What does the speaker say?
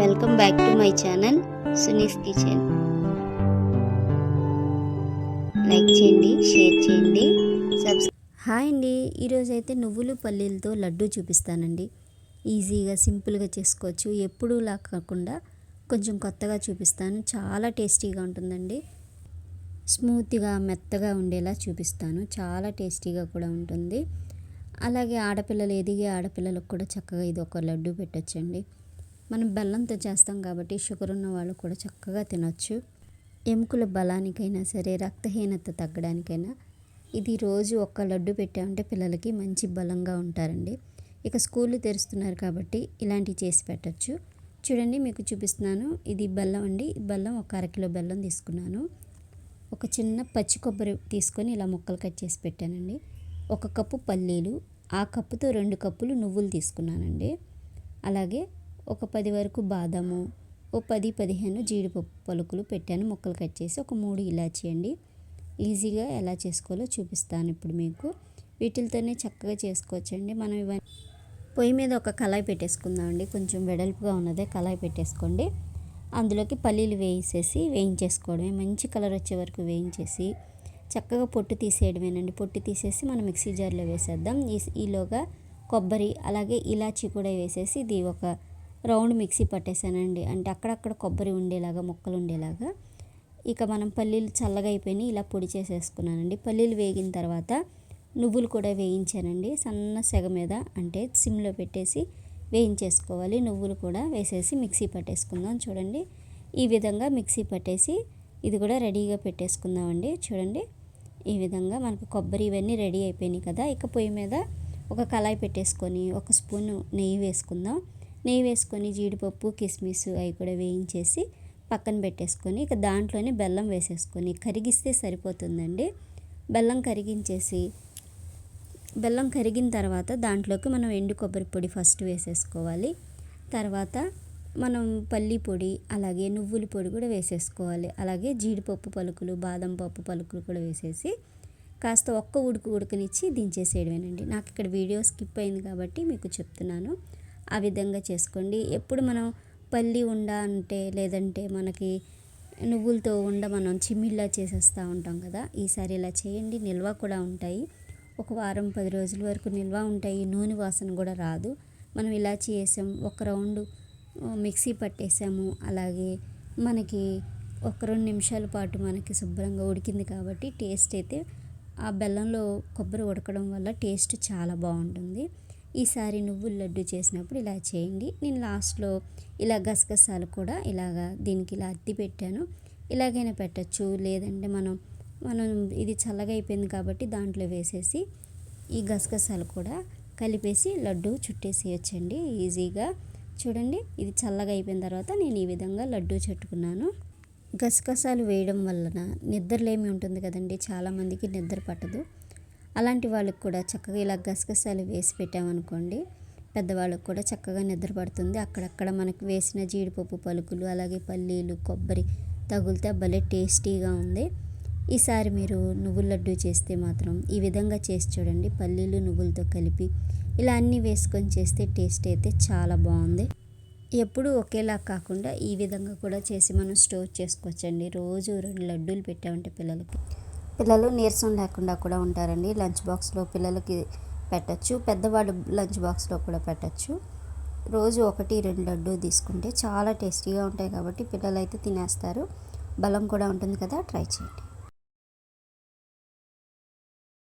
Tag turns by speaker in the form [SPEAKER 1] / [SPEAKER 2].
[SPEAKER 1] Welcome back to my channel Suni's kitchen like చేయండి share చేయండి
[SPEAKER 2] hi అండి. ఈరోజు అయితే నువ్వులు పల్లీలతో లడ్డు చూపిస్తానండి. ఈజీగా సింపుల్గా చేసుకోవచ్చు. ఎప్పుడూలా కాకుండా కొంచెం కొత్తగా చూపిస్తాను. చాలా టేస్టీగా ఉంటుందండి. స్మూత్గా మెత్తగా ఉండేలా చూపిస్తాను. చాలా టేస్టీగా కూడా ఉంటుంది. అలాగే ఆడపిల్లలు ఎదిగే ఆడపిల్లలకు కూడా చక్కగా ఇది ఒక లడ్డు పెట్టొచ్చండి. మనం బెల్లంతో చేస్తాం కాబట్టి షుగర్ ఉన్న వాళ్ళు కూడా చక్కగా తినొచ్చు. ఎముకల బలానికైనా సరే రక్తహీనత తగ్గడానికైనా ఇది రోజు ఒక్క లడ్డు పెట్టామంటే పిల్లలకి మంచి బలంగా ఉంటారండి. ఇక స్కూళ్ళు తెరుస్తున్నారు కాబట్టి ఇలాంటివి చేసి పెట్టచ్చు. చూడండి మీకు చూపిస్తున్నాను. ఇది బెల్లం అండి. బెల్లం ఒక అరకిలో బెల్లం తీసుకున్నాను. ఒక చిన్న పచ్చి కొబ్బరి తీసుకొని ఇలా ముక్కలు కట్ చేసి పెట్టానండి. ఒక కప్పు పల్లీలు ఆ కప్పుతో రెండు కప్పులు నువ్వులు తీసుకున్నానండి. అలాగే ఒక పది వరకు బాదము ఓ పది పదిహేను జీడిపప్పు పలుకులు పెట్టాను. ముక్కలు కట్ చేసి ఒక మూడు ఇలాచీ అండి. ఈజీగా ఎలా చేసుకోవాలో చూపిస్తాను ఇప్పుడు మీకు. వీటితోనే చక్కగా చేసుకోవచ్చండి. మనం ఇవన్నీ పొయ్యి మీద ఒక కళాయి పెట్టేసుకుందామండి కొంచెం వెడల్పుగా ఉన్నదే కళాయి పెట్టేసుకోండి. అందులోకి పల్లీలు వేసేసి వేయించేసుకోవడమే. మంచి కలర్ వచ్చే వరకు వేయించేసి చక్కగా పొట్టు తీసేయడమేనండి. పొట్టు తీసేసి మనం మిక్సీ జార్లో వేసేద్దాం. ఈ ఈలోగా కొబ్బరి అలాగే ఇలాచీ కూడా వేసేసి ఇది ఒక రౌండ్ మిక్సీ పట్టేశానండి. అంటే అక్కడక్కడ కొబ్బరి ఉండేలాగా ముక్కలు ఉండేలాగా. ఇక మనం పల్లీలు చల్లగా అయిపోయినాయి ఇలా పొడి చేసేసుకున్నానండి. పల్లీలు వేగిన తర్వాత నువ్వులు కూడా వేయించానండి. సన్న సెగ మీద అంటే సిమ్లో పెట్టేసి వేయించేసుకోవాలి. నువ్వులు కూడా వేసేసి మిక్సీ పట్టేసుకుందాం చూడండి. ఈ విధంగా మిక్సీ పట్టేసి ఇది కూడా రెడీగా పెట్టేసుకుందామండి. చూడండి. ఈ విధంగా మనకు కొబ్బరి ఇవన్నీ రెడీ అయిపోయినాయి కదా. ఇక పొయ్యి మీద ఒక కళాయి పెట్టేసుకొని ఒక స్పూన్ నెయ్యి వేసుకుందాం. నెయ్యి వేసుకొని జీడిపప్పు కిస్మిస్ అవి కూడా వేయించేసి పక్కన పెట్టేసుకొని ఇక దాంట్లోనే బెల్లం వేసేసుకొని కరిగిస్తే సరిపోతుందండి. బెల్లం కరిగించేసి బెల్లం కరిగిన తర్వాత దాంట్లోకి మనం ఎండు కొబ్బరి పొడి ఫస్ట్ వేసేసుకోవాలి. తర్వాత మనం పల్లి పొడి అలాగే నువ్వుల పొడి కూడా వేసేసుకోవాలి. అలాగే జీడిపప్పు పలుకులు బాదం పప్పు పలుకులు కూడా వేసేసి కాస్త ఒక్క ఉడుకు ఉడకనిచ్చి దించేసేయడమేనండి. నాకు ఇక్కడ వీడియో స్కిప్ అయింది కాబట్టి మీకు చెప్తున్నాను. ఆ విధంగా చేసుకోండి. ఎప్పుడు మనం పల్లి ఉండ అంటే లేదంటే మనకి నువ్వులతో ఉండ మనం చిమ్మిళ్ళా చేసేస్తూ ఉంటాం కదా ఈసారి ఇలా చేయండి. నిల్వ కూడా ఉంటాయి. ఒక వారం పది రోజుల వరకు నిల్వ ఉంటాయి. నూనె వాసన కూడా రాదు. మనం ఇలా చేసాం ఒక రౌండ్ మిక్సీ పట్టేసాము. అలాగే మనకి ఒక రెండు నిమిషాల పాటు మనకి శుభ్రంగా ఉడికింది కాబట్టి టేస్ట్ అయితే ఆ బెల్లంలో కొబ్బరి ఉడకడం వల్ల టేస్ట్ చాలా బాగుంటుంది. ఈసారి నువ్వుల లడ్డు చేసినప్పుడు ఇలా చేయండి. నేను లాస్ట్లో ఇలా గసగసాలు కూడా ఇలాగా దీనికి ఇలా అద్ది పెట్టాను. ఇలాగైనా పెట్టచ్చు. లేదంటే మనం మనం ఇది చల్లగా అయిపోయింది కాబట్టి దాంట్లో వేసేసి ఈ గసగసాలు కూడా కలిపేసి లడ్డు చుట్టేసేయచ్చండి. ఈజీగా. చూడండి ఇది చల్లగా అయిపోయిన తర్వాత నేను ఈ విధంగా లడ్డు చుట్టుకున్నాను. గసగసాలు వేయడం వలన నిద్రలేమి ఉంటుంది కదండి. చాలామందికి నిద్ర పట్టదు. అలాంటి వాళ్ళకి కూడా చక్కగా ఇలా గసగసాలు వేసి పెట్టామనుకోండి పెద్దవాళ్ళకు కూడా చక్కగా నిద్ర పడుతుంది. అక్కడక్కడ మనకు వేసిన జీడిపప్పు పలుకులు అలాగే పల్లీలు కొబ్బరి తగులితే భలే టేస్టీగా ఉంది. ఈసారి మీరు నువ్వుల లడ్డు చేస్తే మాత్రం ఈ విధంగా చేసి చూడండి. పల్లీలు నువ్వులతో కలిపి ఇలా అన్నీ వేసుకొని చేస్తే టేస్ట్ అయితే చాలా బాగుంది. ఎప్పుడు ఒకేలా కాకుండా ఈ విధంగా కూడా చేసి మనం స్టోర్ చేసుకోవచ్చండి. రోజు రెండు లడ్డూలు పెట్టామంటే పిల్లలకి. పిల్లలు నీరసం లేకుండా కూడా ఉంటారండి. లంచ్ బాక్స్లో పిల్లలకి పెట్టచ్చు. పెద్దవాడు లంచ్ బాక్స్లో కూడా పెట్టచ్చు. రోజు ఒకటి రెండు లడ్డు తీసుకుంటే చాలా టేస్టీగా ఉంటాయి కాబట్టి పిల్లలు అయితే తినేస్తారు. బలం కూడా ఉంటుంది కదా ట్రై చేయండి.